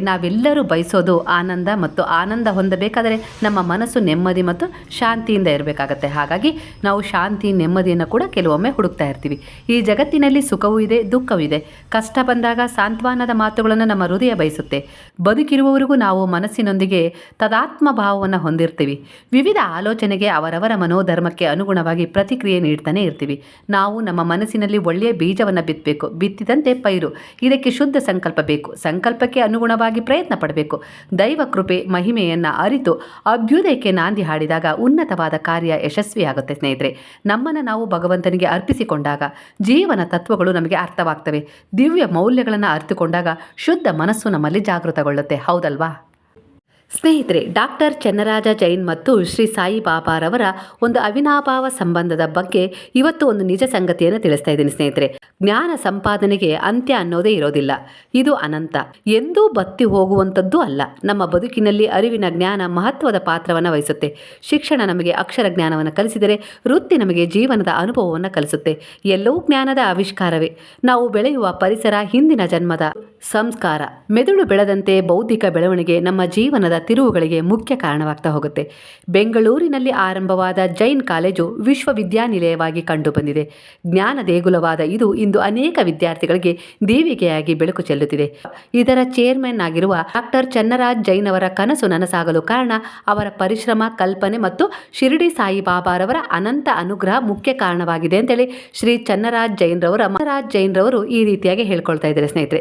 ನಾವೆಲ್ಲರೂ ಬಯಸೋದು ಆನಂದ ಮತ್ತು ಆನಂದ ಹೊಂದಬೇಕಾದರೆ ನಮ್ಮ ಮನಸ್ಸು ನೆಮ್ಮದಿ ಮತ್ತು ಶಾಂತಿಯಿಂದ ಇರಬೇಕಾಗತ್ತೆ. ಹಾಗಾಗಿ ನಾವು ಶಾಂತಿ, ನೆಮ್ಮದಿಯನ್ನು ಕೂಡ ಕೆಲವೊಮ್ಮೆ ಹುಡುಕ್ತಾ ಇರ್ತೀವಿ. ಈ ಜಗತ್ತಿನಲ್ಲಿ ಸುಖವೂ ಇದೆ, ದುಃಖವೂ ಇದೆ. ಕಷ್ಟ ಬಂದಾಗ ಸಾಂತ್ವನದ ಮಾತುಗಳನ್ನು ನಮ್ಮ ಹೃದಯ ಬಯಸುತ್ತೆ. ಬದುಕಿರುವವರಿಗೂ ನಾವು ಮನಸ್ಸಿನೊಂದಿಗೆ ತದಾತ್ಮ ಭಾವವನ್ನು ಹೊಂದಿರ್ತೀವಿ. ವಿವಿಧ ಆಲೋಚನೆಗೆ ಅವರವರ ಮನೋಧರ್ಮಕ್ಕೆ ಅನುಗುಣವಾಗಿ ಪ್ರತಿಕ್ರಿಯೆ ನೀಡ್ತಾನೆ ಇರ್ತೀವಿ. ನಾವು ನಮ್ಮ ಮನಸ್ಸಿನಲ್ಲಿ ಒಳ್ಳೆಯ ಬೀಜವನ್ನು ಬಿತ್ತಬೇಕು. ಬಿತ್ತಿದಂತೆ ಪೈರು. ಇದಕ್ಕೆ ಶುದ್ಧ ಸಂಕಲ್ಪ ಬೇಕು. ಸಂಕಲ್ಪಕ್ಕೆ ಅನುಗುಣವಾಗಿ ಪ್ರಯತ್ನ ಪಡಬೇಕು. ದೈವ ಕೃಪೆ, ಮಹಿಮೆಯನ್ನು ಅರಿತು ಅಭ್ಯುದಯಕ್ಕೆ ನಾಂದಿ ಹಾಡಿದಾಗ ಉನ್ನತವಾದ ಕಾರ್ಯ ಯಶಸ್ವಿಯಾಗುತ್ತೆ ಸ್ನೇಹಿತರೆ. ನಮ್ಮನ್ನು ನಾವು ಭಗವಂತನಿಗೆ ಅರ್ಪಿಸಿಕೊಂಡಾಗ ಜೀವನ ತತ್ವಗಳು ನಮಗೆ ಅರ್ಥವಾಗ್ತವೆ. ದಿವ್ಯ ಮೌಲ್ಯಗಳನ್ನು ಅರಿತುಕೊಂಡಾಗ ಶುದ್ಧ ಮನಸ್ಸು ನಮ್ಮಲ್ಲಿ ಜಾಗೃತಗೊಳ್ಳುತ್ತೆ. ಹೌದಲ್ವಾ? ಸ್ನೇಹಿತರೆ, ಡಾಕ್ಟರ್ ಚನ್ನರಾಜ ಜೈನ್ ಮತ್ತು ಶ್ರೀ ಸಾಯಿ ಬಾಬಾರವರ ಒಂದು ಅವಿನಾಭಾವ ಸಂಬಂಧದ ಬಗ್ಗೆ ಇವತ್ತು ಒಂದು ನಿಜ ಸಂಗತಿಯನ್ನು ತಿಳಿಸ್ತಾ ಇದ್ದೀನಿ ಸ್ನೇಹಿತರೆ. ಜ್ಞಾನ ಸಂಪಾದನೆಗೆ ಅಂತ್ಯ ಅನ್ನೋದೇ ಇರೋದಿಲ್ಲ. ಇದು ಅನಂತ. ಎಂದೂ ಬತ್ತಿ ಹೋಗುವಂಥದ್ದು ಅಲ್ಲ. ನಮ್ಮ ಬದುಕಿನಲ್ಲಿ ಅರಿವಿನ ಜ್ಞಾನ ಮಹತ್ವದ ಪಾತ್ರವನ್ನು ವಹಿಸುತ್ತೆ. ಶಿಕ್ಷಣ ನಮಗೆ ಅಕ್ಷರ ಜ್ಞಾನವನ್ನು ಕಲಿಸಿದರೆ ವೃತ್ತಿ ನಮಗೆ ಜೀವನದ ಅನುಭವವನ್ನು ಕಲಿಸುತ್ತೆ. ಎಲ್ಲವೂ ಜ್ಞಾನದ ಆವಿಷ್ಕಾರವೇ. ನಾವು ಬೆಳೆಯುವ ಪರಿಸರ ಹಿಂದಿನ ಜನ್ಮದ ಸಂಸ್ಕಾರ. ಮೆದುಳು ಬೆಳೆದಂತೆ ಬೌದ್ಧಿಕ ಬೆಳವಣಿಗೆ ನಮ್ಮ ಜೀವನದ ತಿರುವುಗಳಿಗೆ ಮುಖ್ಯ ಕಾರಣವಾಗ್ತಾ ಹೋಗುತ್ತೆ. ಬೆಂಗಳೂರಿನಲ್ಲಿ ಆರಂಭವಾದ ಜೈನ್ ಕಾಲೇಜು ವಿಶ್ವವಿದ್ಯಾನಿಲಯವಾಗಿ ಕಂಡುಬಂದಿದೆ. ಜ್ಞಾನ ದೇಗುಲವಾದ ಇದು ಇಂದು ಅನೇಕ ವಿದ್ಯಾರ್ಥಿಗಳಿಗೆ ದೀವಿಗೆಯಾಗಿ ಬೆಳಕು ಚೆಲ್ಲುತ್ತಿದೆ. ಇದರ ಚೇರ್ಮನ್ ಆಗಿರುವ ಡಾಕ್ಟರ್ ಚನ್ನರಾಜ್ ಜೈನ್ ಅವರ ಕನಸು ನನಸಾಗಲು ಕಾರಣ ಅವರ ಪರಿಶ್ರಮ, ಕಲ್ಪನೆ ಮತ್ತು ಶಿರಡಿ ಸಾಯಿಬಾಬಾರವರ ಅನಂತ ಅನುಗ್ರಹ ಮುಖ್ಯ ಕಾರಣವಾಗಿದೆ ಅಂತೇಳಿ ಶ್ರೀ ಚನ್ನರಾಜ್ ಜೈನ್ರವರ ಜೈನ್ ಜೈನ್ರವರು ಈ ರೀತಿಯಾಗಿ ಹೇಳ್ಕೊಳ್ತಾ ಇದ್ದಾರೆ ಸ್ನೇಹಿತರೆ.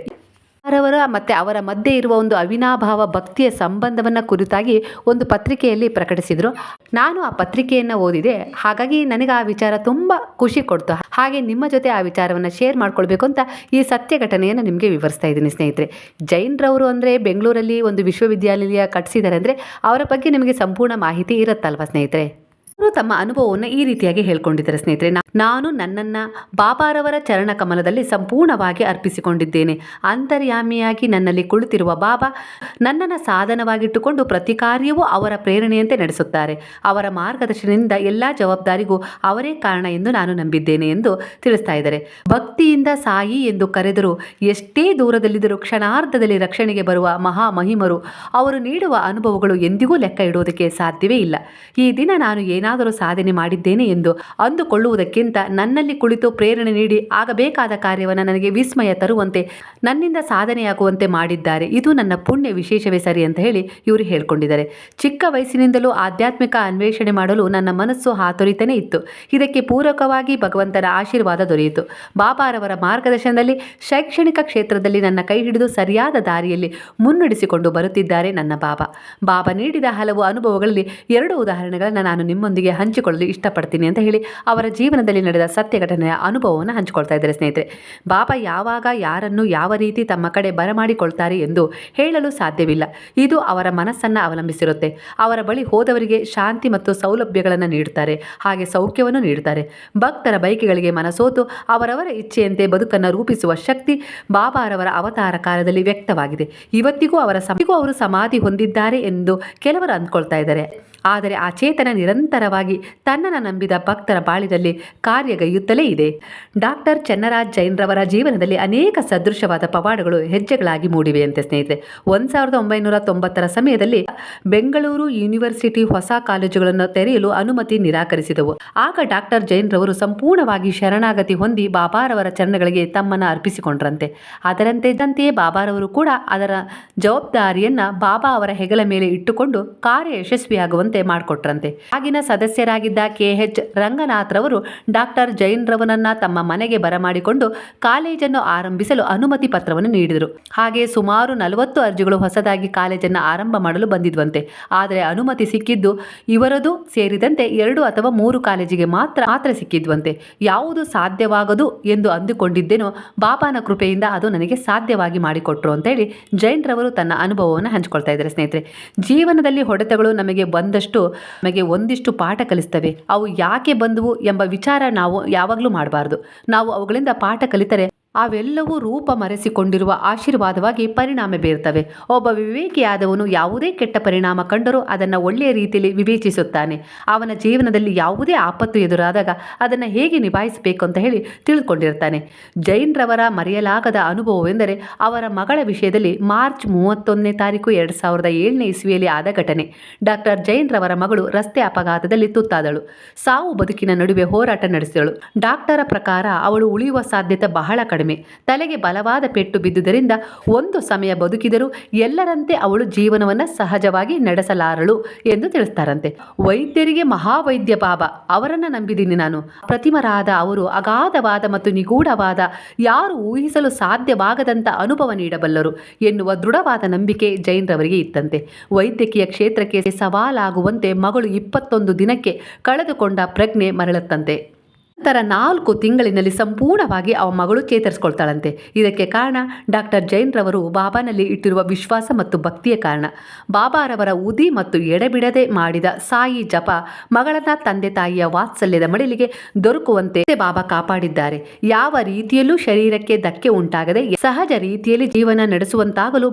ಅವರವರ ಮತ್ತು ಅವರ ಮಧ್ಯೆ ಇರುವ ಒಂದು ಅವಿನಾಭಾವ ಭಕ್ತಿಯ ಸಂಬಂಧವನ್ನು ಕುರಿತಾಗಿ ಒಂದು ಪತ್ರಿಕೆಯಲ್ಲಿ ಪ್ರಕಟಿಸಿದರು. ನಾನು ಆ ಪತ್ರಿಕೆಯನ್ನು ಓದಿದೆ. ಹಾಗಾಗಿ ನನಗೆ ಆ ವಿಚಾರ ತುಂಬ ಖುಷಿ ಕೊಡ್ತು. ಹಾಗೆ ನಿಮ್ಮ ಜೊತೆ ಆ ವಿಚಾರವನ್ನು ಶೇರ್ ಮಾಡ್ಕೊಳ್ಬೇಕು ಅಂತ ಈ ಸತ್ಯ ಘಟನೆಯನ್ನು ನಿಮಗೆ ವಿವರಿಸ್ತಾ ಇದ್ದೀನಿ ಸ್ನೇಹಿತರೆ. ಜೈನ್ರವರು ಅಂದರೆ ಬೆಂಗಳೂರಲ್ಲಿ ಒಂದು ವಿಶ್ವವಿದ್ಯಾಲಯ ಕಟ್ಟಿಸಿದ್ದಾರೆ ಅಂದರೆ ಅವರ ಬಗ್ಗೆ ನಿಮಗೆ ಸಂಪೂರ್ಣ ಮಾಹಿತಿ ಇರುತ್ತಲ್ವ ಸ್ನೇಹಿತರೆ? ಅವರು ತಮ್ಮ ಅನುಭವವನ್ನು ಈ ರೀತಿಯಾಗಿ ಹೇಳ್ಕೊಂಡಿದ್ದಾರೆ ಸ್ನೇಹಿತರೆ. ನಾನು ನನ್ನನ್ನು ಬಾಬಾರವರ ಚರಣ ಕಮಲದಲ್ಲಿ ಸಂಪೂರ್ಣವಾಗಿ ಅರ್ಪಿಸಿಕೊಂಡಿದ್ದೇನೆ. ಅಂತರ್ಯಾಮಿಯಾಗಿ ನನ್ನಲ್ಲಿ ಕುಳಿತಿರುವ ಬಾಬಾ ನನ್ನನ್ನು ಸಾಧನವಾಗಿಟ್ಟುಕೊಂಡು ಪ್ರತಿ ಕಾರ್ಯವೂ ಅವರ ಪ್ರೇರಣೆಯಂತೆ ನಡೆಸುತ್ತಾರೆ. ಅವರ ಮಾರ್ಗದರ್ಶನದಿಂದ ಎಲ್ಲ ಜವಾಬ್ದಾರಿಗೂ ಅವರೇ ಕಾರಣ ಎಂದು ನಾನು ನಂಬಿದ್ದೇನೆ ಎಂದು ತಿಳಿಸ್ತಾ ಇದ್ದಾರೆ. ಭಕ್ತಿಯಿಂದ ಸಾಯಿ ಎಂದು ಕರೆದರೂ ಎಷ್ಟೇ ದೂರದಲ್ಲಿದ್ದರೂ ಕ್ಷಣಾರ್ಧದಲ್ಲಿ ರಕ್ಷಣೆಗೆ ಬರುವ ಮಹಾ ಮಹಿಮರು ಅವರು ನೀಡುವ ಅನುಭವಗಳು ಎಂದಿಗೂ ಲೆಕ್ಕ ಇಡುವುದಕ್ಕೆ ಸಾಧ್ಯವೇ ಇಲ್ಲ. ಈ ದಿನ ನಾನು ಏನಾದರೂ ಸಾಧನೆ ಮಾಡಿದ್ದೇನೆ ಎಂದು ಅಂದುಕೊಳ್ಳುವುದಕ್ಕಿಂತ ನನ್ನಲ್ಲಿ ಕುಳಿತು ಪ್ರೇರಣೆ ನೀಡಿ ಆಗಬೇಕಾದ ಕಾರ್ಯವನ್ನು ನನಗೆ ವಿಸ್ಮಯ ತರುವಂತೆ, ನನ್ನಿಂದ ಸಾಧನೆಯಾಗುವಂತೆ ಮಾಡಿದ್ದಾರೆ. ಇದು ನನ್ನ ಪುಣ್ಯ ವಿಶೇಷವೇ ಸರಿ ಅಂತ ಹೇಳಿ ಇವರು ಹೇಳ್ಕೊಂಡಿದ್ದಾರೆ. ಚಿಕ್ಕ ವಯಸ್ಸಿನಿಂದಲೂ ಆಧ್ಯಾತ್ಮಿಕ ಅನ್ವೇಷಣೆ ಮಾಡಲು ನನ್ನ ಮನಸ್ಸು ಹಾತೊರಿತನೇ ಇತ್ತು. ಇದಕ್ಕೆ ಪೂರಕವಾಗಿ ಭಗವಂತನ ಆಶೀರ್ವಾದ ದೊರೆಯಿತು. ಬಾಬಾರವರ ಮಾರ್ಗದರ್ಶನದಲ್ಲಿ ಶೈಕ್ಷಣಿಕ ಕ್ಷೇತ್ರದಲ್ಲಿ ನನ್ನ ಕೈ ಹಿಡಿದು ಸರಿಯಾದ ದಾರಿಯಲ್ಲಿ ಮುನ್ನಡೆಸಿಕೊಂಡು ಬರುತ್ತಿದ್ದಾರೆ ನನ್ನ ಬಾಬಾ. ಬಾಬಾ ನೀಡಿದ ಹಲವು ಅನುಭವಗಳಲ್ಲಿ ಎರಡು ಉದಾಹರಣೆಗಳನ್ನು ನಾನು ನಿಮ್ಮೊಂದಿಗೆ ಹಂಚಿಕೊಳ್ಳಲು ಇಷ್ಟಪಡ್ತೀನಿ ಅಂತ ಹೇಳಿ ಅವರ ಜೀವನದಲ್ಲಿ ನಡೆದ ಸತ್ಯ ಘಟನೆಯ ಅನುಭವವನ್ನು ಹಂಚಿಕೊಳ್ತಾ ಇದ್ದಾರೆ ಸ್ನೇಹಿತರೆ. ಬಾಬಾ ಯಾವಾಗ, ಯಾರನ್ನು ಯಾವ ರೀತಿ ತಮ್ಮ ಕಡೆ ಬರಮಾಡಿಕೊಳ್ತಾರೆ ಎಂದು ಹೇಳಲು ಸಾಧ್ಯವಿಲ್ಲ. ಇದು ಅವರ ಮನಸ್ಸನ್ನು ಅವಲಂಬಿಸಿರುತ್ತೆ. ಅವರ ಬಳಿ ಹೋದವರಿಗೆ ಶಾಂತಿ ಮತ್ತು ಸೌಲಭ್ಯಗಳನ್ನು ನೀಡುತ್ತಾರೆ, ಹಾಗೆ ಸೌಖ್ಯವನ್ನು ನೀಡುತ್ತಾರೆ. ಭಕ್ತರ ಬೈಕಿಗಳಿಗೆ ಮನಸೋತು ಅವರವರ ಇಚ್ಛೆಯಂತೆ ಬದುಕನ್ನು ರೂಪಿಸುವ ಶಕ್ತಿ ಬಾಬಾರವರ ಅವತಾರ ಕಾಲದಲ್ಲಿ ವ್ಯಕ್ತವಾಗಿದೆ. ಇವತ್ತಿಗೂ ಅವರ ಸಮಿಗೂ ಅವರು ಸಮಾಧಿ ಹೊಂದಿದ್ದಾರೆ ಎಂದು ಕೆಲವರು ಅಂದ್ಕೊಳ್ತಾ ಇದ್ದಾರೆ. ಆದರೆ ಆ ಚೇತನ ನಿರಂತರವಾಗಿ ತನ್ನನ್ನು ನಂಬಿದ ಭಕ್ತರ ಬಾಳಿನಲ್ಲಿ ಕಾರ್ಯಗೈಯುತ್ತಲೇ ಇದೆ. ಡಾಕ್ಟರ್ ಚನ್ನರಾಜ್ ಜೈನ್ರವರ ಜೀವನದಲ್ಲಿ ಅನೇಕ ಸದೃಶವಾದ ಪವಾಡಗಳು ಹೆಜ್ಜೆಗಳಾಗಿ ಮೂಡಿವೆ ಮೂಡಿವೆಯಂತೆ ಸ್ನೇಹಿತರೆ. ಒಂದು ಸಾವಿರದ ಒಂಬೈನೂರ ತೊಂಬತ್ತರ ಸಮಯದಲ್ಲಿ ಬೆಂಗಳೂರು ಯೂನಿವರ್ಸಿಟಿ ಹೊಸ ಕಾಲೇಜುಗಳನ್ನು ತೆರೆಯಲು ಅನುಮತಿ ನಿರಾಕರಿಸಿದವು. ಆಗ ಡಾಕ್ಟರ್ ಜೈನ್ರವರು ಸಂಪೂರ್ಣವಾಗಿ ಶರಣಾಗತಿ ಹೊಂದಿ ಬಾಬಾರವರ ಚರಣಗಳಿಗೆ ತಮ್ಮನ್ನು ಅರ್ಪಿಸಿಕೊಂಡ್ರಂತೆ. ಅದರಂತೆ ಇದ್ದಂತೆಯೇ ಬಾಬಾರವರು ಕೂಡ ಅದರ ಜವಾಬ್ದಾರಿಯನ್ನು ಬಾಬಾ ಅವರ ಹೆಗಲ ಮೇಲೆ ಇಟ್ಟುಕೊಂಡು ಕಾರ್ಯ ಯಶಸ್ವಿಯಾಗುವಂತೆ ಮಾಡಿಕೊಟ್ರಂತೆ. ಆಗಿನ ಸದಸ್ಯರಾಗಿದ್ದ ಕೆ ಎಚ್ ರಂಗನಾಥ್ರವರು ಡಾಕ್ಟರ್ ಜೈನ್ರವನನ್ನ ತಮ್ಮ ಮನೆಗೆ ಬರಮಾಡಿಕೊಂಡು ಕಾಲೇಜನ್ನು ಆರಂಭಿಸಲು ಅನುಮತಿ ಪತ್ರವನ್ನು ನೀಡಿದರು. ಹಾಗೆ ಸುಮಾರು ನಲವತ್ತು ಅರ್ಜಿಗಳು ಹೊಸದಾಗಿ ಕಾಲೇಜನ್ನು ಆರಂಭ ಮಾಡಲು ಬಂದಿದ್ವಂತೆ. ಆದರೆ ಅನುಮತಿ ಸಿಕ್ಕಿದ್ದು ಇವರದು ಸೇರಿದಂತೆ ಎರಡು ಅಥವಾ ಮೂರು ಕಾಲೇಜಿಗೆ ಮಾತ್ರ ಮಾತ್ರ ಸಿಕ್ಕಿದ್ವಂತೆ. ಯಾವುದು ಸಾಧ್ಯವಾಗದು ಎಂದು ಅಂದುಕೊಂಡಿದ್ದೇನು ಬಾಬಾನ ಕೃಪೆಯಿಂದ ಅದು ನನಗೆ ಸಾಧ್ಯವಾಗಿ ಮಾಡಿಕೊಟ್ರು ಅಂತೇಳಿ ಜೈನ್ರವರು ತನ್ನ ಅನುಭವವನ್ನು ಹಂಚಿಕೊಳ್ತಾ ಇದ್ದಾರೆ ಸ್ನೇಹಿತರೆ. ಜೀವನದಲ್ಲಿ ಹೊಡೆತಗಳು ನಮಗೆ ಬಂದಷ್ಟು ನಮಗೆ ಒಂದಿಷ್ಟು ಪಾಠ ಕಲಿಸ್ತವೆ. ಅವು ಯಾಕೆ ಬಂದವು ಎಂಬ ವಿಚಾರ ನಾವು ಯಾವಾಗಲೂ ಮಾಡಬಾರ್ದು. ನಾವು ಅವುಗಳಿಂದ ಪಾಠ ಕಲಿತರೆ ಅವೆಲ್ಲವೂ ರೂಪ ಮರೆಸಿಕೊಂಡಿರುವ ಆಶೀರ್ವಾದವಾಗಿ ಪರಿಣಾಮ ಬೀರ್ತವೆ. ಒಬ್ಬ ವಿವೇಕಿಯಾದವನು ಯಾವುದೇ ಕೆಟ್ಟ ಪರಿಣಾಮ ಕಂಡರೂ ಅದನ್ನು ಒಳ್ಳೆಯ ರೀತಿಯಲ್ಲಿ ವಿವೇಚಿಸುತ್ತಾನೆ. ಅವನ ಜೀವನದಲ್ಲಿ ಯಾವುದೇ ಆಪತ್ತು ಎದುರಾದಾಗ ಅದನ್ನು ಹೇಗೆ ನಿಭಾಯಿಸಬೇಕು ಅಂತ ಹೇಳಿ ತಿಳಿದುಕೊಂಡಿರ್ತಾನೆ ಜೈನ್ರವರ ಮರೆಯಲಾಗದ ಅನುಭವವೆಂದರೆ ಅವರ ಮಗಳ ವಿಷಯದಲ್ಲಿ ಮಾರ್ಚ್ ಮೂವತ್ತೊಂದನೇ ತಾರೀಕು ಎರಡು ಸಾವಿರದ ಏಳನೇ ಇಸ್ವಿಯಲ್ಲಿ ಆದ ಘಟನೆ. ಡಾಕ್ಟರ್ ಜೈನ್ರವರ ಮಗಳು ರಸ್ತೆ ಅಪಘಾತದಲ್ಲಿ ತುತ್ತಾದಳು. ಸಾವು ಬದುಕಿನ ನಡುವೆ ಹೋರಾಟ ನಡೆಸಿದಳು. ಡಾಕ್ಟರ ಪ್ರಕಾರ ಅವಳು ಉಳಿಯುವ ಸಾಧ್ಯತೆ ಬಹಳ ಕಡಿಮೆ. ತಲೆಗೆ ಬಲವಾದ ಪೆಟ್ಟು ಬಿದ್ದುದರಿಂದ ಒಂದು ಸಮಯ ಬದುಕಿದರೂ ಎಲ್ಲರಂತೆ ಅವಳು ಜೀವನವನ್ನು ಸಹಜವಾಗಿ ನಡೆಸಲಾರಳು ಎಂದು ತಿಳಿಸ್ತಾರಂತೆ. ವೈದ್ಯರಿಗೆ ಮಹಾವೈದ್ಯ ಬಾಬ ಅವರನ್ನು ನಂಬಿದ್ದೀನಿ ನಾನು. ಪ್ರತಿಮರಾದ ಅವರು ಅಗಾಧವಾದ ಮತ್ತು ನಿಗೂಢವಾದ, ಯಾರು ಊಹಿಸಲು ಸಾಧ್ಯವಾಗದಂಥ ಅನುಭವ ನೀಡಬಲ್ಲರು ಎನ್ನುವ ದೃಢವಾದ ನಂಬಿಕೆ ಜೈನ್ರವರಿಗೆ ಇತ್ತಂತೆ. ವೈದ್ಯಕೀಯ ಕ್ಷೇತ್ರಕ್ಕೆ ಸವಾಲಾಗುವಂತೆ ಮಗಳು ಇಪ್ಪತ್ತೊಂದು ದಿನಕ್ಕೆ ಕಳೆದುಕೊಂಡ ಪ್ರಜ್ಞೆ ಮರಳುತ್ತಂತೆ. ನಂತರ ನಾಲ್ಕು ತಿಂಗಳಿನಲ್ಲಿ ಸಂಪೂರ್ಣವಾಗಿ ಅವ ಮಗಳು ಚೇತರಿಸ್ಕೊಳ್ತಾಳಂತೆ. ಇದಕ್ಕೆ ಕಾರಣ ಡಾಕ್ಟರ್ ಜೈನ್ರವರು ಬಾಬಾನಲ್ಲಿ ಇಟ್ಟಿರುವ ವಿಶ್ವಾಸ ಮತ್ತು ಭಕ್ತಿಯ ಕಾರಣ. ಬಾಬಾರವರ ಉದಿ ಮತ್ತು ಎಡೆಬಿಡದೆ ಮಾಡಿದ ಸಾಯಿ ಜಪ ಮಗಳನ್ನ ತಂದೆ ತಾಯಿಯ ವಾತ್ಸಲ್ಯದ ಮಡಿಲಿಗೆ ದೊರಕುವಂತೆ ಬಾಬಾ ಕಾಪಾಡಿದ್ದಾರೆ. ಯಾವ ರೀತಿಯಲ್ಲೂ ಶರೀರಕ್ಕೆ ಧಕ್ಕೆ ಉಂಟಾಗದೆ ಸಹಜ ರೀತಿಯಲ್ಲಿ ಜೀವನ ನಡೆಸುವಂತಾಗಲು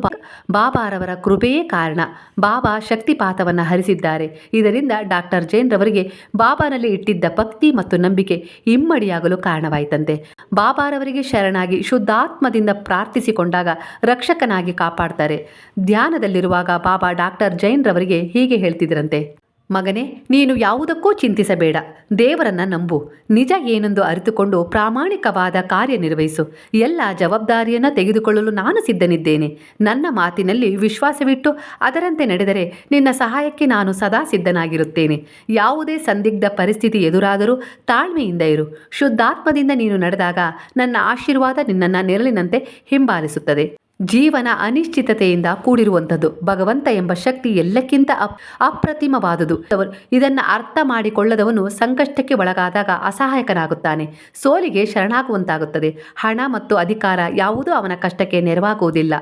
ಬಾಬಾರವರ ಕೃಪೆಯೇ ಕಾರಣ. ಬಾಬಾ ಶಕ್ತಿಪಾತವನ್ನು ಹರಿಸಿದ್ದಾರೆ. ಇದರಿಂದ ಡಾಕ್ಟರ್ ಜೈನ್ರವರಿಗೆ ಬಾಬಾನಲ್ಲಿ ಇಟ್ಟಿದ್ದ ಭಕ್ತಿ ಮತ್ತು ನಂಬಿಕೆ ಇಮ್ಮಡಿಯಾಗಲು ಕಾರಣವಾಯಿತಂತೆ. ಬಾಬಾರವರಿಗೆ ಶರಣಾಗಿ ಶುದ್ಧಾತ್ಮದಿಂದ ಪ್ರಾರ್ಥಿಸಿಕೊಂಡಾಗ ರಕ್ಷಕನಾಗಿ ಕಾಪಾಡ್ತಾರೆ. ಧ್ಯಾನದಲ್ಲಿರುವಾಗ ಬಾಬಾ ಡಾಕ್ಟರ್ ಜೈನ್ರವರಿಗೆ ಹೀಗೆ ಹೇಳ್ತಿದ್ರಂತೆ ಮಗನೇ, ನೀನು ಯಾವುದಕ್ಕೂ ಚಿಂತಿಸಬೇಡ. ದೇವರನ್ನ ನಂಬು. ನಿಜ ಏನೆಂದು ಅರಿತುಕೊಂಡು ಪ್ರಾಮಾಣಿಕವಾದ ಕಾರ್ಯನಿರ್ವಹಿಸು ಎಲ್ಲ ಜವಾಬ್ದಾರಿಯನ್ನು ತೆಗೆದುಕೊಳ್ಳಲು ನಾನು ಸಿದ್ಧನಿದ್ದೇನೆ. ನನ್ನ ಮಾತಿನಲ್ಲಿ ವಿಶ್ವಾಸವಿಟ್ಟು ಅದರಂತೆ ನಡೆದರೆ ನಿನ್ನ ಸಹಾಯಕ್ಕೆ ನಾನು ಸದಾ ಸಿದ್ಧನಾಗಿರುತ್ತೇನೆ. ಯಾವುದೇ ಸಂದಿಗ್ಧ ಪರಿಸ್ಥಿತಿ ಎದುರಾದರೂ ತಾಳ್ಮೆಯಿಂದ ಇರು. ಶುದ್ಧಾತ್ಮದಿಂದ ನೀನು ನಡೆದಾಗ ನನ್ನ ಆಶೀರ್ವಾದ ನಿನ್ನನ್ನು ನೆರಳಿನಂತೆ ಹಿಂಬಾಲಿಸುತ್ತದೆ. ಜೀವನ ಅನಿಶ್ಚಿತತೆಯಿಂದ ಕೂಡಿರುವಂಥದ್ದು. ಭಗವಂತ ಎಂಬ ಶಕ್ತಿ ಎಲ್ಲಕ್ಕಿಂತ ಅಪ್, ಅಪ್ರತಿಮವಾದುದು. ಇದನ್ನು ಅರ್ಥ ಮಾಡಿಕೊಳ್ಳದವನು ಸಂಕಷ್ಟಕ್ಕೆ ಒಳಗಾದಾಗ ಅಸಹಾಯಕನಾಗುತ್ತಾನೆ. ಸೋಲಿಗೆ ಶರಣಾಗುವಂತಾಗುತ್ತದೆ. ಹಣ ಮತ್ತು ಅಧಿಕಾರ ಯಾವುದೂ ಅವನ ಕಷ್ಟಕ್ಕೆ ನೆರವಾಗುವುದಿಲ್ಲ.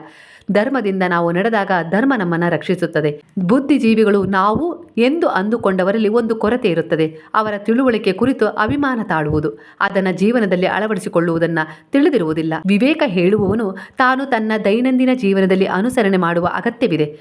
ಧರ್ಮದಿಂದ ನಾವು ನಡೆದಾಗ ಧರ್ಮ ನಮ್ಮನ್ನು ರಕ್ಷಿಸುತ್ತದೆ. ಬುದ್ಧಿಜೀವಿಗಳು ನಾವು ಎಂದು ಅಂದುಕೊಂಡವರಲ್ಲಿ ಒಂದು ಕೊರತೆ ಇರುತ್ತದೆ. ಅವರ ತಿಳುವಳಿಕೆ ಕುರಿತು ಅಭಿಮಾನ ತಾಳುವುದು. ಅದನ್ನು ಜೀವನದಲ್ಲಿ ಅಳವಡಿಸಿಕೊಳ್ಳುವುದನ್ನು ತಿಳಿದಿರುವುದಿಲ್ಲ. ವಿವೇಕ ಹೇಳುವವನು ತಾನು ತನ್ನ ದೈನಂದಿನ ಜೀವನದಲ್ಲಿ ಅನುಸರಣೆ ಮಾಡುವ ಅಗತ್ಯವಿದೆ.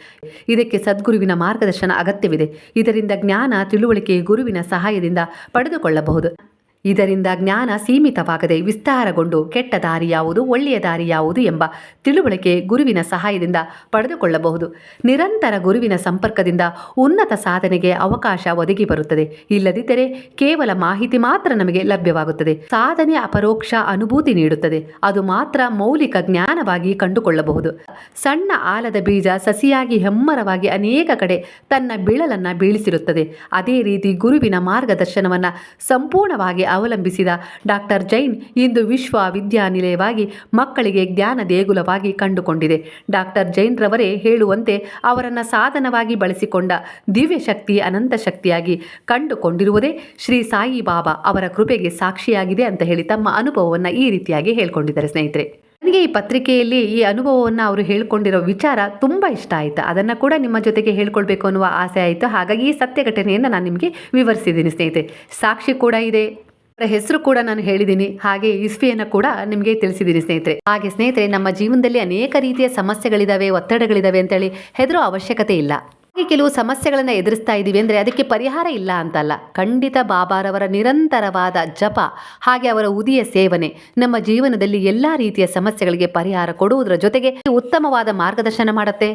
ಇದಕ್ಕೆ ಸದ್ಗುರುವಿನ ಮಾರ್ಗದರ್ಶನ ಅಗತ್ಯವಿದೆ. ಇದರಿಂದ ಜ್ಞಾನ, ತಿಳುವಳಿಕೆ, ಗುರುವಿನ ಸಹಾಯದಿಂದ ಪಡೆದುಕೊಳ್ಳಬಹುದು. ಇದರಿಂದ ಜ್ಞಾನ ಸೀಮಿತವಾಗದೆ ವಿಸ್ತಾರಗೊಂಡು ಕೆಟ್ಟ ದಾರಿ ಯಾವುದು, ಒಳ್ಳೆಯ ದಾರಿ ಯಾವುದು ಎಂಬ ತಿಳುವಳಿಕೆ ಗುರುವಿನ ಸಹಾಯದಿಂದ ಪಡೆದುಕೊಳ್ಳಬಹುದು. ನಿರಂತರ ಗುರುವಿನ ಸಂಪರ್ಕದಿಂದ ಉನ್ನತ ಸಾಧನೆಗೆ ಅವಕಾಶ ಒದಗಿ ಬರುತ್ತದೆ. ಇಲ್ಲದಿದ್ದರೆ ಕೇವಲ ಮಾಹಿತಿ ಮಾತ್ರ ನಮಗೆ ಲಭ್ಯವಾಗುತ್ತದೆ. ಸಾಧನೆ ಅಪರೋಕ್ಷ ಅನುಭೂತಿ ನೀಡುತ್ತದೆ. ಅದು ಮಾತ್ರ ಮೌಲಿಕ ಜ್ಞಾನವಾಗಿ ಕಂಡುಕೊಳ್ಳಬಹುದು. ಸಣ್ಣ ಆಲದ ಬೀಜ ಸಸಿಯಾಗಿ ಹೆಮ್ಮರವಾಗಿ ಅನೇಕ ಕಡೆ ತನ್ನ ಬಿಳಲನ್ನು ಬೀಳಿಸಿರುತ್ತದೆ. ಅದೇ ರೀತಿ ಗುರುವಿನ ಮಾರ್ಗದರ್ಶನವನ್ನು ಸಂಪೂರ್ಣವಾಗಿ ಅವಲಂಬಿಸಿದ ಡಾಕ್ಟರ್ ಜೈನ್ ಇಂದು ವಿಶ್ವವಿದ್ಯಾನಿಲಯವಾಗಿ ಮಕ್ಕಳಿಗೆ ಜ್ಞಾನ ದೇಗುಲವಾಗಿ ಕಂಡುಕೊಂಡಿದೆ. ಡಾಕ್ಟರ್ ಜೈನ್ರವರೇ ಹೇಳುವಂತೆ ಅವರನ್ನು ಸಾಧನವಾಗಿ ಬಳಸಿಕೊಂಡ ದಿವ್ಯ ಶಕ್ತಿ ಅನಂತ ಶಕ್ತಿಯಾಗಿ ಕಂಡುಕೊಂಡಿರುವುದೇ ಶ್ರೀ ಸಾಯಿಬಾಬಾ ಅವರ ಕೃಪೆಗೆ ಸಾಕ್ಷಿಯಾಗಿದೆ ಅಂತ ಹೇಳಿ ತಮ್ಮ ಅನುಭವವನ್ನು ಈ ರೀತಿಯಾಗಿ ಹೇಳ್ಕೊಂಡಿದ್ದಾರೆ ಸ್ನೇಹಿತರೆ. ನನಗೆ ಈ ಪತ್ರಿಕೆಯಲ್ಲಿ ಈ ಅನುಭವವನ್ನು ಅವರು ಹೇಳ್ಕೊಂಡಿರೋ ವಿಚಾರ ತುಂಬ ಇಷ್ಟ ಆಯಿತು. ಅದನ್ನು ಕೂಡ ನಿಮ್ಮ ಜೊತೆಗೆ ಹೇಳ್ಕೊಳ್ಬೇಕು ಅನ್ನುವ ಆಸೆ ಆಯಿತು. ಹಾಗಾಗಿ ಈ ಸತ್ಯ ಘಟನೆಯನ್ನು ನಾನು ನಿಮಗೆ ವಿವರಿಸಿದ್ದೀನಿ ಸ್ನೇಹಿತರೆ. ಸಾಕ್ಷಿ ಕೂಡ ಇದೆ. ಹೆಸರು ಕೂಡ ನಾನು ಹೇಳಿದ್ದೀನಿ. ಹಾಗೆ ಇಸ್ವಿಯನ್ನು ಕೂಡ ನಿಮಗೆ ತಿಳಿಸಿದ್ದೀನಿ ಸ್ನೇಹಿತರೆ. ಹಾಗೆ ಸ್ನೇಹಿತರೆ, ನಮ್ಮ ಜೀವನದಲ್ಲಿ ಅನೇಕ ರೀತಿಯ ಸಮಸ್ಯೆಗಳಿದಾವೆ, ಒತ್ತಡಗಳಿದಾವೆ ಅಂತೇಳಿ ಹೆದರೋ ಅವಶ್ಯಕತೆ ಇಲ್ಲ. ಹಾಗೆ ಕೆಲವು ಸಮಸ್ಯೆಗಳನ್ನು ಎದುರಿಸ್ತಾ ಇದ್ದೀವಿ ಅಂದರೆ ಅದಕ್ಕೆ ಪರಿಹಾರ ಇಲ್ಲ ಅಂತಲ್ಲ. ಖಂಡಿತ ಬಾಬಾರವರ ನಿರಂತರವಾದ ಜಪ, ಹಾಗೆ ಅವರ ಉದಿಯ ಸೇವನೆ ನಮ್ಮ ಜೀವನದಲ್ಲಿ ಎಲ್ಲ ರೀತಿಯ ಸಮಸ್ಯೆಗಳಿಗೆ ಪರಿಹಾರ ಕೊಡುವುದರ ಜೊತೆಗೆ ಉತ್ತಮವಾದ ಮಾರ್ಗದರ್ಶನ ಮಾಡುತ್ತೆ.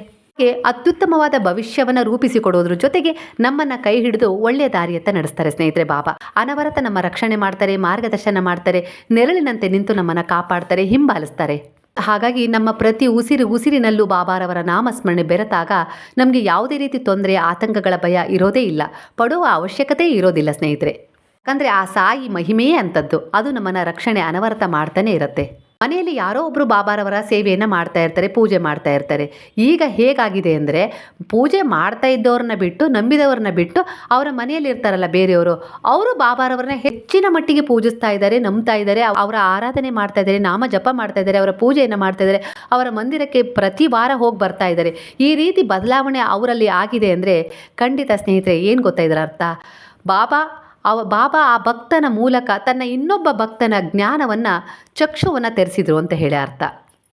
ಅತ್ಯುತ್ತಮವಾದ ಭವಿಷ್ಯವನ್ನು ರೂಪಿಸಿಕೊಡೋದ್ರ ಜೊತೆಗೆ ನಮ್ಮನ್ನ ಕೈ ಹಿಡಿದು ಒಳ್ಳೆಯ ದಾರಿಯತ್ತ ನಡೆಸ್ತಾರೆ ಸ್ನೇಹಿತರೆ ಬಾಬಾ. ಅನವರತ ನಮ್ಮ ರಕ್ಷಣೆ ಮಾಡ್ತಾರೆ, ಮಾರ್ಗದರ್ಶನ ಮಾಡ್ತಾರೆ, ನೆರಳಿನಂತೆ ನಿಂತು ನಮ್ಮನ್ನು ಕಾಪಾಡ್ತಾರೆ, ಹಿಂಬಾಲಿಸ್ತಾರೆ. ಹಾಗಾಗಿ ನಮ್ಮ ಪ್ರತಿ ಉಸಿರು ಉಸಿರಿನಲ್ಲೂ ಬಾಬಾರವರ ನಾಮಸ್ಮರಣೆ ಬೆರೆತಾಗ ನಮಗೆ ಯಾವುದೇ ರೀತಿ ತೊಂದರೆ, ಆತಂಕಗಳ ಭಯ ಇರೋದೇ ಇಲ್ಲ. ಪಡುವ ಅವಶ್ಯಕತೆ ಇರೋದಿಲ್ಲ ಸ್ನೇಹಿತರೆ. ಯಾಕಂದರೆ ಆ ಸಾಯಿ ಮಹಿಮೆಯೇ ಅಂಥದ್ದು ಅದು ನಮ್ಮನ್ನು ರಕ್ಷಣೆ ಅನವರತ ಮಾಡ್ತಾನೆ ಇರುತ್ತೆ. ಮನೆಯಲ್ಲಿ ಯಾರೋ ಒಬ್ಬರು ಬಾಬಾರವರ ಸೇವೆಯನ್ನು ಮಾಡ್ತಾ ಇರ್ತಾರೆ, ಪೂಜೆ ಮಾಡ್ತಾ ಇರ್ತಾರೆ. ಈಗ ಹೇಗಾಗಿದೆ ಅಂದರೆ, ಪೂಜೆ ಮಾಡ್ತಾ ಇದ್ದವ್ರನ್ನ ಬಿಟ್ಟು, ನಂಬಿದವ್ರನ್ನ ಬಿಟ್ಟು, ಅವರ ಮನೆಯಲ್ಲಿ ಇರ್ತಾರಲ್ಲ ಬೇರೆಯವರು, ಅವರು ಬಾಬಾರವರನ್ನ ಹೆಚ್ಚಿನ ಮಟ್ಟಿಗೆ ಪೂಜಿಸ್ತಾ ಇದ್ದಾರೆ, ನಂಬ್ತಾ ಇದ್ದಾರೆ, ಅವರ ಆರಾಧನೆ ಮಾಡ್ತಾ ಇದ್ದಾರೆ, ನಾಮ ಜಪ ಮಾಡ್ತಾ ಇದ್ದಾರೆ, ಅವರ ಪೂಜೆಯನ್ನು ಮಾಡ್ತಾ ಇದ್ದಾರೆ, ಅವರ ಮಂದಿರಕ್ಕೆ ಪ್ರತಿ ವಾರ ಹೋಗಿ ಬರ್ತಾ ಇದ್ದಾರೆ. ಈ ರೀತಿ ಬದಲಾವಣೆ ಅವರಲ್ಲಿ ಆಗಿದೆ ಅಂದರೆ, ಖಂಡಿತ ಸ್ನೇಹಿತರೆ, ಏನು ಗೊತ್ತಾ ಇದರ ಅರ್ಥ? ಬಾಬಾ ಅವ ಬಾಬಾ ಆ ಭಕ್ತನ ಮೂಲಕ ತನ್ನ ಇನ್ನೊಬ್ಬ ಭಕ್ತನ ಜ್ಞಾನವನ್ನು ಚಕ್ಷುವನ್ನು ತೆರೆಸಿದ್ರು ಅಂತ ಹೇಳಿ ಅರ್ಥ.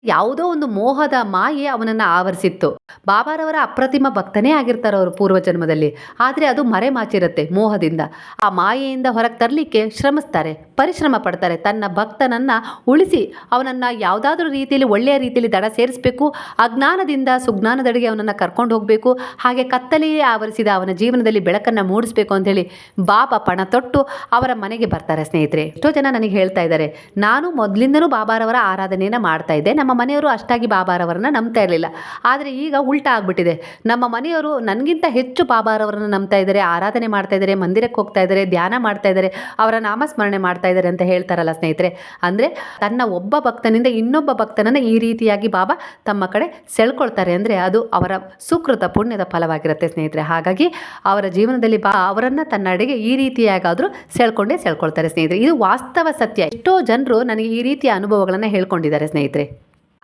ಯಾವುದೋ ಒಂದು ಮೋಹದ ಮಾಯೆ ಅವನನ್ನು ಆವರಿಸಿತ್ತು. ಬಾಬಾರವರ ಅಪ್ರತಿಮ ಭಕ್ತನೇ ಆಗಿರ್ತಾರೆ ಅವರು ಪೂರ್ವಜನ್ಮದಲ್ಲಿ. ಆದರೆ ಅದು ಮರೆಮಾಚಿರುತ್ತೆ ಮೋಹದಿಂದ. ಆ ಮಾಯೆಯಿಂದ ಹೊರಗೆ ತರಲಿಕ್ಕೆ ಶ್ರಮಿಸ್ತಾರೆ. ಪರಿಶ್ರಮ ಪಡ್ತಾರೆ. ತನ್ನ ಭಕ್ತನನ್ನು ಉಳಿಸಿ ಅವನನ್ನು ಯಾವುದಾದ್ರೂ ರೀತಿಯಲ್ಲಿ ಒಳ್ಳೆಯ ರೀತಿಯಲ್ಲಿ ದಡ ಸೇರಿಸಬೇಕು. ಅಜ್ಞಾನದಿಂದ ಸುಜ್ಞಾನದಡೆಗೆ ಅವನನ್ನು ಕರ್ಕೊಂಡು ಹೋಗಬೇಕು. ಹಾಗೆ ಕತ್ತಲೆಯೇ ಆವರಿಸಿದ ಅವನ ಜೀವನದಲ್ಲಿ ಬೆಳಕನ್ನು ಮೂಡಿಸಬೇಕು ಅಂತೇಳಿ ಬಾಬಾ ಪಣ ತೊಟ್ಟು ಅವರ ಮನೆಗೆ ಬರ್ತಾರೆ ಸ್ನೇಹಿತರೆ. ಎಷ್ಟೋ ಜನ ನನಗೆ ಹೇಳ್ತಾ ಇದ್ದಾರೆ, ನಾನು ಮೊದಲಿಂದನೂ ಬಾಬಾರವರ ಆರಾಧನೆಯನ್ನು ಮಾಡ್ತಾ ಇದ್ದೆ. ನಮ್ಮ ಮನೆಯವರು ಅಷ್ಟಾಗಿ ಬಾಬಾರವರನ್ನ ನಂಬ್ತಾ ಇರಲಿಲ್ಲ. ಆದರೆ ಈಗ ಉಲ್ಟಾ ಆಗಿಬಿಟ್ಟಿದೆ. ನಮ್ಮ ಮನೆಯವರು ನನಗಿಂತ ಹೆಚ್ಚು ಬಾಬಾರವರನ್ನು ನಂಬ್ತಾ ಇದ್ದಾರೆ, ಆರಾಧನೆ ಮಾಡ್ತಾ ಇದ್ದಾರೆ, ಮಂದಿರಕ್ಕೆ ಹೋಗ್ತಾ ಇದ್ದಾರೆ, ಧ್ಯಾನ ಮಾಡ್ತಾ ಇದ್ದಾರೆ, ಅವರ ನಾಮಸ್ಮರಣೆ ಮಾಡ್ತಾ ಇದ್ದಾರೆ ಅಂತ ಹೇಳ್ತಾರಲ್ಲ ಸ್ನೇಹಿತರೆ. ಅಂದರೆ ತನ್ನ ಒಬ್ಬ ಭಕ್ತನಿಂದ ಇನ್ನೊಬ್ಬ ಭಕ್ತನನ್ನು ಈ ರೀತಿಯಾಗಿ ಬಾಬಾ ತಮ್ಮ ಕಡೆ ಸೆಳ್ಕೊಳ್ತಾರೆ. ಅಂದರೆ ಅದು ಅವರ ಸುಕೃತ ಪುಣ್ಯದ ಫಲವಾಗಿರುತ್ತೆ ಸ್ನೇಹಿತರೆ. ಹಾಗಾಗಿ ಅವರ ಜೀವನದಲ್ಲಿ ಬಾ ಅವರನ್ನು ತನ್ನ ಅಡಿಗೆ ಈ ರೀತಿಯಾಗಾದರೂ ಸೆಳ್ಕೊಂಡೇ ಸೆಳ್ಕೊಳ್ತಾರೆ ಸ್ನೇಹಿತರೆ. ಇದು ವಾಸ್ತವ ಸತ್ಯ. ಎಷ್ಟೋ ಜನರು ನನಗೆ ಈ ರೀತಿಯ ಅನುಭವಗಳನ್ನು ಹೇಳ್ಕೊಂಡಿದ್ದಾರೆ ಸ್ನೇಹಿತರೆ.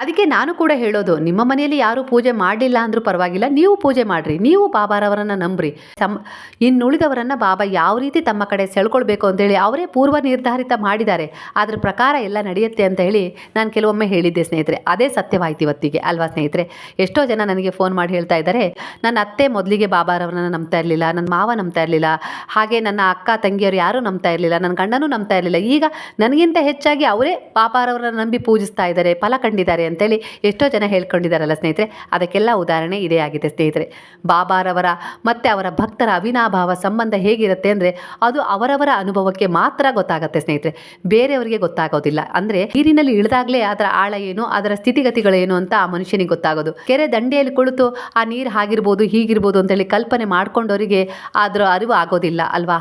ಅದಕ್ಕೆ ನಾನು ಕೂಡ ಹೇಳೋದು, ನಿಮ್ಮ ಮನೆಯಲ್ಲಿ ಯಾರೂ ಪೂಜೆ ಮಾಡಲಿಲ್ಲ ಅಂದರೂ ಪರವಾಗಿಲ್ಲ, ನೀವು ಪೂಜೆ ಮಾಡಿರಿ, ನೀವು ಬಾಬಾರವರನ್ನು ನಂಬ್ರಿ. ತಮ್ಮ ಇನ್ನುಳಿದವರನ್ನು ಬಾಬಾ ಯಾವ ರೀತಿ ತಮ್ಮ ಕಡೆ ಸೆಳ್ಕೊಳ್ಬೇಕು ಅಂತೇಳಿ ಅವರೇ ಪೂರ್ವ ನಿರ್ಧಾರಿತ ಮಾಡಿದ್ದಾರೆ. ಅದ್ರ ಪ್ರಕಾರ ಎಲ್ಲ ನಡೆಯುತ್ತೆ ಅಂತ ಹೇಳಿ ನಾನು ಕೆಲವೊಮ್ಮೆ ಹೇಳಿದ್ದೆ ಸ್ನೇಹಿತರೆ. ಅದೇ ಸತ್ಯವಾಯ್ತು ಇವತ್ತಿಗೆ, ಅಲ್ವಾ ಸ್ನೇಹಿತರೆ? ಎಷ್ಟೋ ಜನ ನನಗೆ ಫೋನ್ ಮಾಡಿ ಹೇಳ್ತಾ ಇದ್ದಾರೆ, ನನ್ನ ಅತ್ತೆ ಮೊದಲಿಗೆ ಬಾಬಾರವರನ್ನು ನಂಬ್ತಾ ಇರಲಿಲ್ಲ, ನನ್ನ ಮಾವ ನಂಬ್ತಾ ಇರಲಿಲ್ಲ, ಹಾಗೆ ನನ್ನ ಅಕ್ಕ, ತಂಗಿಯರು ಯಾರೂ ನಂಬ್ತಾ ಇರಲಿಲ್ಲ, ನನ್ನ ಗಂಡನೂ ನಂಬ್ತಾ ಇರಲಿಲ್ಲ. ಈಗ ನನಗಿಂತ ಹೆಚ್ಚಾಗಿ ಅವರೇ ಬಾಬಾರವರನ್ನು ನಂಬಿ ಪೂಜಿಸ್ತಾ ಇದ್ದಾರೆ, ಫಲ ಕಂಡಿದ್ದಾರೆ. ಅಂತೇಳಿ ಎಷ್ಟೋ ಜನ ಹೇಳ್ಕೊಂಡಿದ್ದಾರಲ್ಲ ಸ್ನೇಹಿತರೆ. ಅದಕ್ಕೆಲ್ಲ ಉದಾಹರಣೆ ಇದೇ ಆಗಿದೆ ಸ್ನೇಹಿತರೆ. ಬಾಬಾರವರ ಮತ್ತು ಅವರ ಭಕ್ತರ ಅವಿನಾಭಾವ ಸಂಬಂಧ ಹೇಗಿರುತ್ತೆ ಅಂದರೆ ಅದು ಅವರವರ ಅನುಭವಕ್ಕೆ ಮಾತ್ರ ಗೊತ್ತಾಗುತ್ತೆ ಸ್ನೇಹಿತರೆ. ಬೇರೆಯವರಿಗೆ ಗೊತ್ತಾಗೋದಿಲ್ಲ. ಅಂದರೆ ನೀರಿನಲ್ಲಿ ಇಳಿದಾಗಲೇ ಅದರ ಆಳ ಏನು, ಅದರ ಸ್ಥಿತಿಗತಿಗಳೇನು ಅಂತ ಆ ಮನುಷ್ಯನಿಗೆ ಗೊತ್ತಾಗೋದು. ಕೆರೆ ದಂಡೆಯಲ್ಲಿ ಕುಳಿತು ಆ ನೀರು ಹಾಗಿರ್ಬೋದು ಹೀಗಿರ್ಬೋದು ಅಂತೇಳಿ ಕಲ್ಪನೆ ಮಾಡ್ಕೊಂಡವರಿಗೆ ಅದರ ಅರಿವು ಆಗೋದಿಲ್ಲ ಅಲ್ವಾ?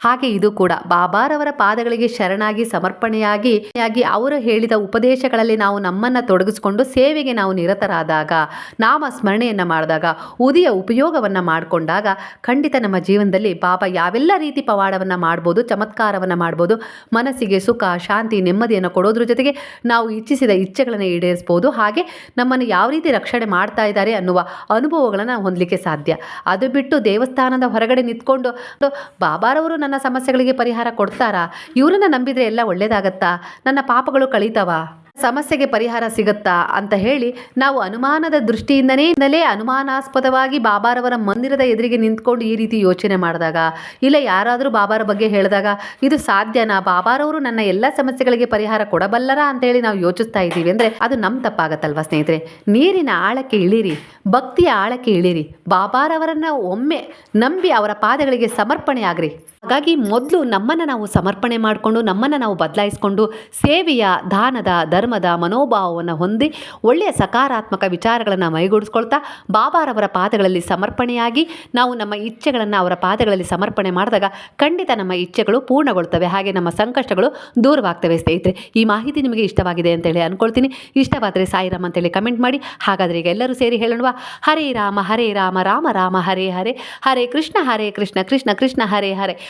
ಹಾಗೆ ಇದು ಕೂಡ. ಬಾಬಾರವರ ಪಾದಗಳಿಗೆ ಶರಣಾಗಿ, ಸಮರ್ಪಣೆಯಾಗಿ ಆಗಿ ಅವರು ಹೇಳಿದ ಉಪದೇಶಗಳಲ್ಲಿ ನಾವು ನಮ್ಮನ್ನು ತೊಡಗಿಸಿಕೊಂಡು ಸೇವೆಗೆ ನಾವು ನಿರತರಾದಾಗ, ನಾಮ ಸ್ಮರಣೆಯನ್ನು ಮಾಡಿದಾಗ, ಉದಿಯ ಉಪಯೋಗವನ್ನು ಮಾಡಿಕೊಂಡಾಗ ಖಂಡಿತ ನಮ್ಮ ಜೀವನದಲ್ಲಿ ಬಾಬಾ ಯಾವೆಲ್ಲ ರೀತಿ ಪವಾಡವನ್ನು ಮಾಡ್ಬೋದು, ಚಮತ್ಕಾರವನ್ನು ಮಾಡ್ಬೋದು, ಮನಸ್ಸಿಗೆ ಸುಖ, ಶಾಂತಿ, ನೆಮ್ಮದಿಯನ್ನು ಕೊಡೋದ್ರ ಜೊತೆಗೆ ನಾವು ಇಚ್ಛಿಸಿದ ಇಚ್ಛೆಗಳನ್ನು ಈಡೇರಿಸ್ಬೋದು. ಹಾಗೆ ನಮ್ಮನ್ನು ಯಾವ ರೀತಿ ರಕ್ಷಣೆ ಮಾಡ್ತಾ ಇದ್ದಾರೆ ಅನ್ನುವ ಅನುಭವಗಳನ್ನು ಹೊಂದಲಿಕ್ಕೆ ಸಾಧ್ಯ. ಅದು ಬಿಟ್ಟು ದೇವಸ್ಥಾನದ ಹೊರಗಡೆ ನಿಂತ್ಕೊಂಡು, ಬಾಬಾರವರು ನನ್ನ ಸಮಸ್ಯೆಗಳಿಗೆ ಪರಿಹಾರ ಕೊಡ್ತಾರಾ? ಇವರನ್ನ ನಂಬಿದರೆ ಎಲ್ಲ ಒಳ್ಳೇದಾಗತ್ತಾ? ನನ್ನ ಪಾಪಗಳು ಕಳೀತಾವಾ? ಸಮಸ್ಯೆಗೆ ಪರಿಹಾರ ಸಿಗುತ್ತಾ? ಅಂತ ಹೇಳಿ ನಾವು ಅನುಮಾನದ ದೃಷ್ಟಿಯಿಂದನೇ ಇಂದಲೇ ಅನುಮಾನಾಸ್ಪದವಾಗಿ ಬಾಬಾರವರ ಮಂದಿರದ ಎದುರಿಗೆ ನಿಂತ್ಕೊಂಡು ಈ ರೀತಿ ಯೋಚನೆ ಮಾಡಿದಾಗ, ಇಲ್ಲ ಯಾರಾದರೂ ಬಾಬಾರ ಬಗ್ಗೆ ಹೇಳಿದಾಗ, ಇದು ಸಾಧ್ಯನಾ? ಬಾಬಾರವರು ನನ್ನ ಎಲ್ಲ ಸಮಸ್ಯೆಗಳಿಗೆ ಪರಿಹಾರ ಕೊಡಬಲ್ಲರ ಅಂತೇಳಿ ನಾವು ಯೋಚಿಸ್ತಾ ಇದ್ದೀವಿ ಅಂದರೆ ಅದು ನಮ್ಮ ತಪ್ಪಾಗತ್ತಲ್ವ ಸ್ನೇಹಿತರೆ? ನೀರಿನ ಆಳಕ್ಕೆ ಇಳಿರಿ, ಭಕ್ತಿಯ ಆಳಕ್ಕೆ ಇಳಿರಿ, ಬಾಬಾರವರನ್ನ ಒಮ್ಮೆ ನಂಬಿ ಅವರ ಪಾದಗಳಿಗೆ ಸಮರ್ಪಣೆ ಆಗ್ರಿ ಹಾಗಾಗಿ ಮೊದಲು ನಮ್ಮನ್ನು ನಾವು ಸಮರ್ಪಣೆ ಮಾಡಿಕೊಂಡು, ನಮ್ಮನ್ನು ನಾವು ಬದಲಾಯಿಸಿಕೊಂಡು ಸೇವೆಯ, ದಾನದ, ಧರ್ಮದ ಮನೋಭಾವವನ್ನು ಹೊಂದಿ ಒಳ್ಳೆಯ ಸಕಾರಾತ್ಮಕ ವಿಚಾರಗಳನ್ನು ಮೈಗೂಡಿಸ್ಕೊಳ್ತಾ ಬಾಬಾರವರ ಪಾದಗಳಲ್ಲಿ ಸಮರ್ಪಣೆಯಾಗಿ ನಾವು ನಮ್ಮ ಇಚ್ಛೆಗಳನ್ನು ಅವರ ಪಾದಗಳಲ್ಲಿ ಸಮರ್ಪಣೆ ಮಾಡಿದಾಗ ಖಂಡಿತ ನಮ್ಮ ಇಚ್ಛೆಗಳು ಪೂರ್ಣಗೊಳ್ತವೆ. ಹಾಗೆ ನಮ್ಮ ಸಂಕಷ್ಟಗಳು ದೂರವಾಗ್ತವೆ ಸ್ನೇಹಿತರೆ. ಈ ಮಾಹಿತಿ ನಿಮಗೆ ಇಷ್ಟವಾಗಿದೆ ಅಂತೇಳಿ ಅಂದ್ಕೊಳ್ತೀನಿ ಇಷ್ಟವಾದರೆ ಸಾಯಿರಾಮ್ ಅಂತೇಳಿ ಕಮೆಂಟ್ ಮಾಡಿ. ಹಾಗಾದರೆ ಈಗ ಎಲ್ಲರೂ ಸೇರಿ ಹೇಳೋಣ ಹರೇ ರಾಮ ಹರೇ ರಾಮ ರಾಮ ರಾಮ, ಹರೇ ಹರೇ. ಹರೇ ಕೃಷ್ಣ ಹರೇ ಕೃಷ್ಣ ಕೃಷ್ಣ ಕೃಷ್ಣ, ಹರೇ ಹರೇ.